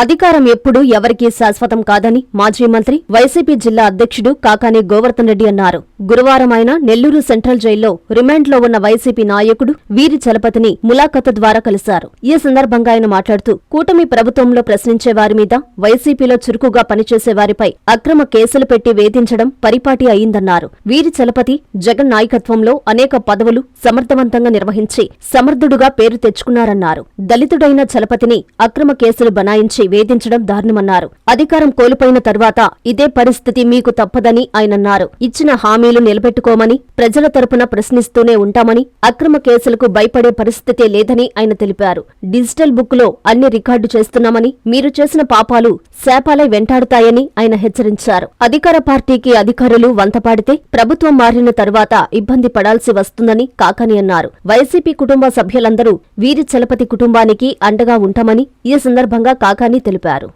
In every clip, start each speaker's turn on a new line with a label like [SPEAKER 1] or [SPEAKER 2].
[SPEAKER 1] అధికారం ఎప్పుడూ ఎవరికీ శాశ్వతం కాదని మాజీ మంత్రి వైసీపీ జిల్లా అధ్యక్షుడు కాకాని గోవర్ధన్ రెడ్డి అన్నారు. గురువారం ఆయన నెల్లూరు సెంట్రల్ జైల్లో రిమాండ్లో ఉన్న వైసీపీ నాయకుడు వీరి చలపతిని ములాఖతు ద్వారా కలిశారు. ఈ సందర్భంగా ఆయన మాట్లాడుతూ కూటమి ప్రభుత్వంలో ప్రశ్నించే వారి మీద వైసీపీలో చురుకుగా పనిచేసే వారిపై అక్రమ కేసులు పెట్టి వేధించడం పరిపాటి అయిందన్నారు. వీరి చలపతి జగన్ నాయకత్వంలో అనేక పదవులు సమర్థవంతంగా నిర్వహించి సమర్థుడుగా పేరు తెచ్చుకున్నారన్నారు. దళితుడైన చలపతిని అక్రమ కేసులు బనాయించి వేధించడం దారుణమన్నారు. అధికారం కోల్పోయిన తర్వాత ఇదే పరిస్థితి మీకు తప్పదని ఆయనన్నారు ఇచ్చిన హామీలు నిలబెట్టుకోమని ప్రజల తరపున ప్రశ్నిస్తూనే ఉంటామని అక్రమ కేసులకు భయపడే పరిస్థితే లేదని ఆయన తెలిపారు. డిజిటల్ బుక్లో అన్ని రికార్డు చేస్తున్నామని మీరు చేసిన పాపాలు శాపాలై వెంటాడుతాయని ఆయన హెచ్చరించారు. అధికార పార్టీకి అధికారులు వంతపాడితే ప్రభుత్వం మారిన తర్వాత ఇబ్బంది పడాల్సి వస్తుందని కాకని అన్నారు. వైసీపీ కుటుంబ సభ్యులందరూ వీరి చలపతి కుటుంబానికి అండగా ఉంటామని ఈ సందర్భంగా కాకాని తెలిపారు.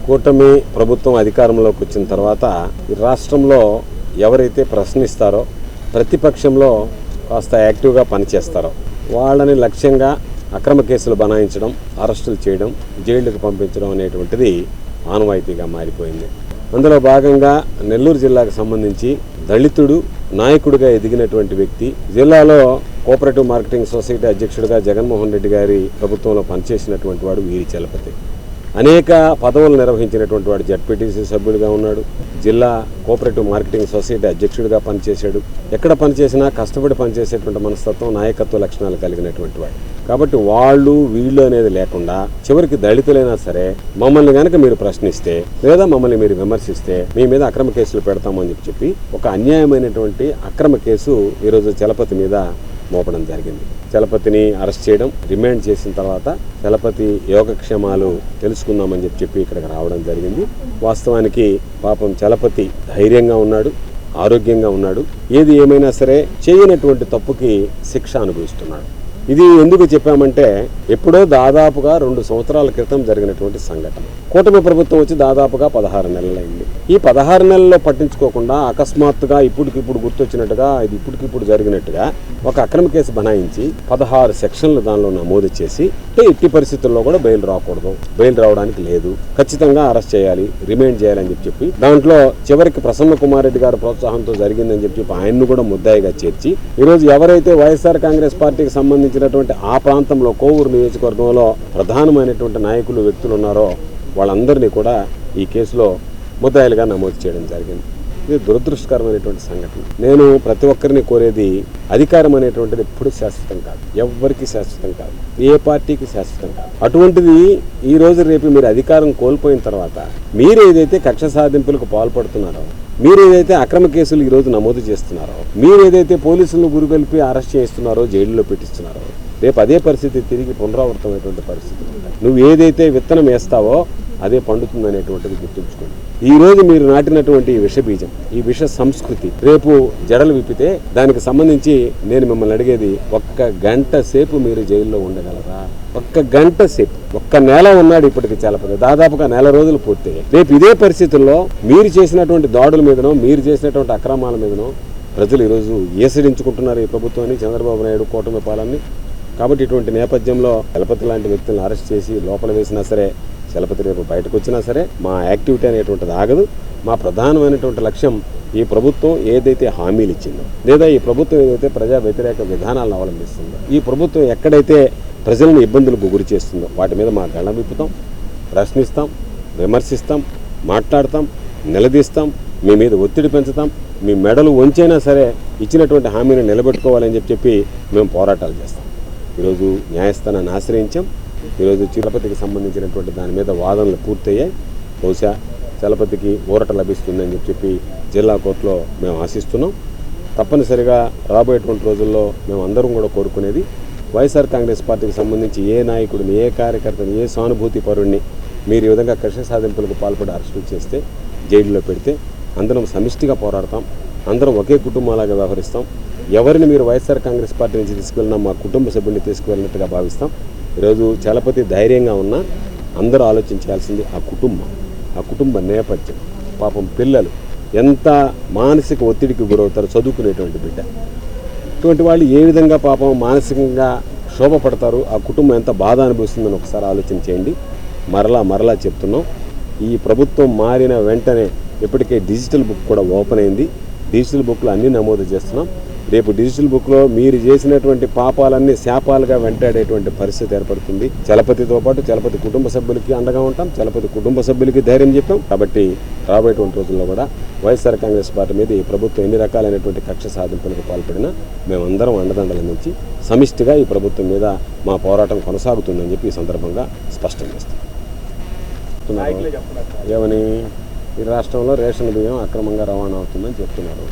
[SPEAKER 2] కూటమి ప్రభుత్వం అధికారంలోకి వచ్చిన తర్వాత ఈ రాష్ట్రంలో ఎవరైతే ప్రశ్నిస్తారో ప్రతిపక్షంలో కాస్త యాక్టివ్గా పనిచేస్తారో వాళ్ళని లక్ష్యంగా అక్రమ కేసులు బనాయించడం అరెస్టులు చేయడం జైళ్ళకు పంపించడం అనేటువంటిది ఆనవాయితీగా మారిపోయింది. అందులో భాగంగా నెల్లూరు జిల్లాకు సంబంధించి దళితుడు నాయకుడిగా ఎదిగినటువంటి వ్యక్తి జిల్లాలో కోఆపరేటివ్ మార్కెటింగ్ సొసైటీ అధ్యక్షుడిగా జగన్మోహన్ రెడ్డి గారి ప్రభుత్వంలో పనిచేసినటువంటి వాడు వీరి చలపతి. అనేక పదవులు నిర్వహించినటువంటి వాడు జడ్పీటీసీ సభ్యుడిగా ఉన్నాడు. జిల్లా కోఆపరేటివ్ మార్కెటింగ్ సొసైటీ అధ్యక్షుడిగా పనిచేశాడు. ఎక్కడ పనిచేసినా కష్టపడి పనిచేసేటువంటి మనస్తత్వం నాయకత్వ లక్షణాలు కలిగినటువంటి వాడు. కాబట్టి వాళ్ళు వీళ్ళు అనేది లేకుండా చివరికి దళితులైనా సరే మమ్మల్ని కనుక మీరు ప్రశ్నిస్తే లేదా మమ్మల్ని మీరు విమర్శిస్తే మీ మీద అక్రమ కేసులు పెడతామని చెప్పి చెప్పి ఒక అన్యాయమైనటువంటి అక్రమ కేసు ఈరోజు చలపతి మీద మోపడం జరిగింది. చలపతిని అరెస్ట్ చేయడం రిమాండ్ చేసిన తర్వాత చలపతి యోగక్షేమాలు తెలుసుకుందామని చెప్పి చెప్పి ఇక్కడికి రావడం జరిగింది. వాస్తవానికి పాపం చలపతి ధైర్యంగా ఉన్నాడు ఆరోగ్యంగా ఉన్నాడు. ఏది ఏమైనా సరే చేయనటువంటి తప్పుకి శిక్ష అనుభవిస్తున్నాడు. ఇది ఎందుకు చెప్పామంటే ఎప్పుడో దాదాపుగా రెండు సంవత్సరాల క్రితం జరిగినటువంటి సంఘటన. కూటమి ప్రభుత్వం వచ్చి దాదాపుగా పదహారు నెలలైంది. ఈ పదహారు నెలల్లో పట్టించుకోకుండా అకస్మాత్తుగా ఇప్పటికిప్పుడు గుర్తొచ్చినట్టుగా ఇది ఇప్పటికిప్పుడు జరిగినట్టుగా ఒక అక్రమ కేసు బనాయించి పదహారు సెక్షన్లు దానిలో నమోదు చేసి అంటే పరిస్థితుల్లో కూడా బెయిల్ రాకూడదు. బెయిల్ రావడానికి లేదు. ఖచ్చితంగా అరెస్ట్ చేయాలి రిమైండ్ చేయాలని చెప్పి చెప్పి దాంట్లో చివరికి ప్రసన్న కుమార్ రెడ్డి గారి ప్రోత్సాహంతో జరిగిందని చెప్పి చెప్పి ఆయన్ను కూడా ముద్దాయిగా చేర్చి ఈరోజు ఎవరైతే వైఎస్ఆర్ కాంగ్రెస్ పార్టీకి సంబంధించినటువంటి ఆ ప్రాంతంలో కోవూరు నియోజకవర్గంలో ప్రధానమైనటువంటి నాయకులు వ్యక్తులు ఉన్నారో వాళ్ళందరినీ కూడా ఈ కేసులో ముద్దాయిలుగా నమోదు చేయడం జరిగింది. ఇది దురదృష్టకరమైనటువంటి సంఘటన. నేను ప్రతి ఒక్కరిని కోరేది అధికారం అనేటువంటిది ఎప్పుడు శాశ్వతం కాదు. ఎవ్వరికి శాశ్వతం కాదు. ఏ పార్టీకి శాశ్వతం కాదు. అటువంటిది ఈ రోజు రేపు మీరు అధికారం కోల్పోయిన తర్వాత మీరు ఏదైతే కక్ష సాధింపులకు పాల్పడుతున్నారో మీరు ఏదైతే అక్రమ కేసులు ఈ రోజు నమోదు చేస్తున్నారో మీరు ఏదైతే పోలీసులను గురికొల్పి అరెస్ట్ చేస్తున్నారో జైల్లో పెట్టిస్తున్నారో రేపు అదే పరిస్థితి తిరిగి పునరావృతమైనటువంటి పరిస్థితి నువ్వు ఏదైతే విత్తనం వేస్తావో అదే పండుతుంది అనేటువంటిది గుర్తుంచుకోండి. ఈ రోజు మీరు నాటినటువంటి విషబీజం విష బీజం ఈ విష సంస్కృతి రేపు జడలు విప్పితే దానికి సంబంధించి నేను మిమ్మల్ని అడిగేది ఒక్క గంట సేపు మీరు జైల్లో ఉండగలరా? ఒక్క గంట సేపు. ఒక్క నెల ఉన్నాడు ఇప్పటికి పెద్ద దాదాపుగా నెల రోజులు పూర్తయ్యాయి. రేపు ఇదే పరిస్థితుల్లో మీరు చేసినటువంటి దాడుల మీదనో మీరు చేసినటువంటి అక్రమాల మీదనో ప్రజలు ఈరోజు ఏసరించుకుంటున్నారు ఈ ప్రభుత్వాన్ని చంద్రబాబు నాయుడు కూటమి పాలనని. కాబట్టి ఇటువంటి నేపథ్యంలో దళపతి లాంటి వ్యక్తులను అరెస్ట్ చేసి లోపల వేసినా సరే చలపతి రేపు బయటకు వచ్చినా సరే మా యాక్టివిటీ అనేటువంటిది ఆగదు. మా ప్రధానమైనటువంటి లక్ష్యం ఈ ప్రభుత్వం ఏదైతే హామీలు ఇచ్చిందో లేదా ఈ ప్రభుత్వం ఏదైతే ప్రజా వ్యతిరేక విధానాలను అవలంబిస్తుందో ఈ ప్రభుత్వం ఎక్కడైతే ప్రజలను ఇబ్బందులకు గురి చేస్తుందో వాటి మీద మా గళ్ళ విప్పుతాం ప్రశ్నిస్తాం విమర్శిస్తాం మాట్లాడతాం నిలదీస్తాం మీ మీద ఒత్తిడి పెంచుతాం మీ మెడలు వంచైనా సరే ఇచ్చినటువంటి హామీని నిలబెట్టుకోవాలని చెప్పి చెప్పి మేము పోరాటాలు చేస్తాం. ఈరోజు న్యాయస్థానాన్ని ఆశ్రయించాం. ఈరోజు చలపతికి సంబంధించినటువంటి దాని మీద వాదనలు పూర్తయ్యాయి. బహుశా చలపతికి ఊరట లభిస్తుందని చెప్పి జిల్లా కోర్టులో మేము ఆశిస్తున్నాం. తప్పనిసరిగా రాబోయేటువంటి రోజుల్లో మేము అందరం కూడా కోరుకునేది వైఎస్ఆర్ కాంగ్రెస్ పార్టీకి సంబంధించి ఏ నాయకుడిని ఏ కార్యకర్తని ఏ సానుభూతి పరుణ్ణి మీరు ఈ విధంగా కక్ష సాధింపులకు పాల్పడి అరెస్టులు చేస్తే జైలులో పెడితే అందరం సమిష్టిగా పోరాడతాం. అందరం ఒకే కుటుంబంలాగా వ్యవహరిస్తాం. ఎవరిని మీరు వైఎస్ఆర్ కాంగ్రెస్ పార్టీ నుంచి తీసుకువెళ్ళినా మా కుటుంబ సభ్యుని తీసుకువెళ్ళినట్టుగా భావిస్తాం. ఈరోజు చలపతి ధైర్యంగా ఉన్నా అందరూ ఆలోచించాల్సింది ఆ కుటుంబం. ఆ కుటుంబ నేపథ్యం. పాపం పిల్లలు ఎంత మానసిక ఒత్తిడికి గురవుతారో చదువుకునేటువంటి బిడ్డ. ఇటువంటి వాళ్ళు ఏ విధంగా పాపం మానసికంగా క్షోభపడతారు ఆ కుటుంబం ఎంత బాధ అనుభవిస్తుందని ఒకసారి ఆలోచన చేయండి. మరలా మరలా చెప్తున్నాం. ఈ ప్రభుత్వం మారిన వెంటనే ఇప్పటికే డిజిటల్ బుక్ కూడా ఓపెన్ అయింది. డిజిటల్ బుక్లో అన్నీ నమోదు చేస్తున్నాం. రేపు డిజిటల్ బుక్లో మీరు చేసినటువంటి పాపాలన్నీ శాపాలుగా వెంటాడేటువంటి పరిస్థితి ఏర్పడుతుంది. చలపతితో పాటు చలపతి కుటుంబ సభ్యులకి అండగా ఉంటాం. చలపతి కుటుంబ సభ్యులకి ధైర్యం చెప్పాం. కాబట్టి రాబోయేటువంటి రోజుల్లో కూడా వైఎస్ఆర్ కాంగ్రెస్ పార్టీ మీద ఈ ప్రభుత్వం ఎన్ని రకాలైనటువంటి కక్ష సాధింపులకు పాల్పడినా మేమందరం అండదండల నుంచి సమిష్టిగా ఈ ప్రభుత్వం మీద మా పోరాటం కొనసాగుతుందని చెప్పి ఈ సందర్భంగా స్పష్టం చేస్తాం. ఏమని? ఈ రాష్ట్రంలో రేషన్ బియ్యం అక్రమంగా రవాణా అవుతుందని చెప్తున్నారు.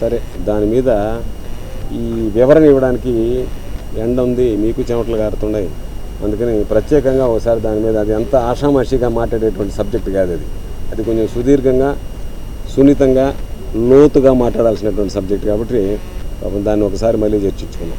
[SPEAKER 2] సరే దాని మీద ఈ వివరణ ఇవ్వడానికి ఎండ ఉంది మీకు చెమటలు గారుతున్నాయి. అందుకని ప్రత్యేకంగా ఒకసారి దాని మీద అది ఎంత ఆషామాషిగా మాట్లాడేటువంటి సబ్జెక్ట్ కాదు అది. అది కొంచెం సుదీర్ఘంగా సున్నితంగా లోతుగా మాట్లాడాల్సినటువంటి సబ్జెక్ట్ కాబట్టి పాపం దాన్ని ఒకసారి మళ్ళీ చర్చించుకున్నాం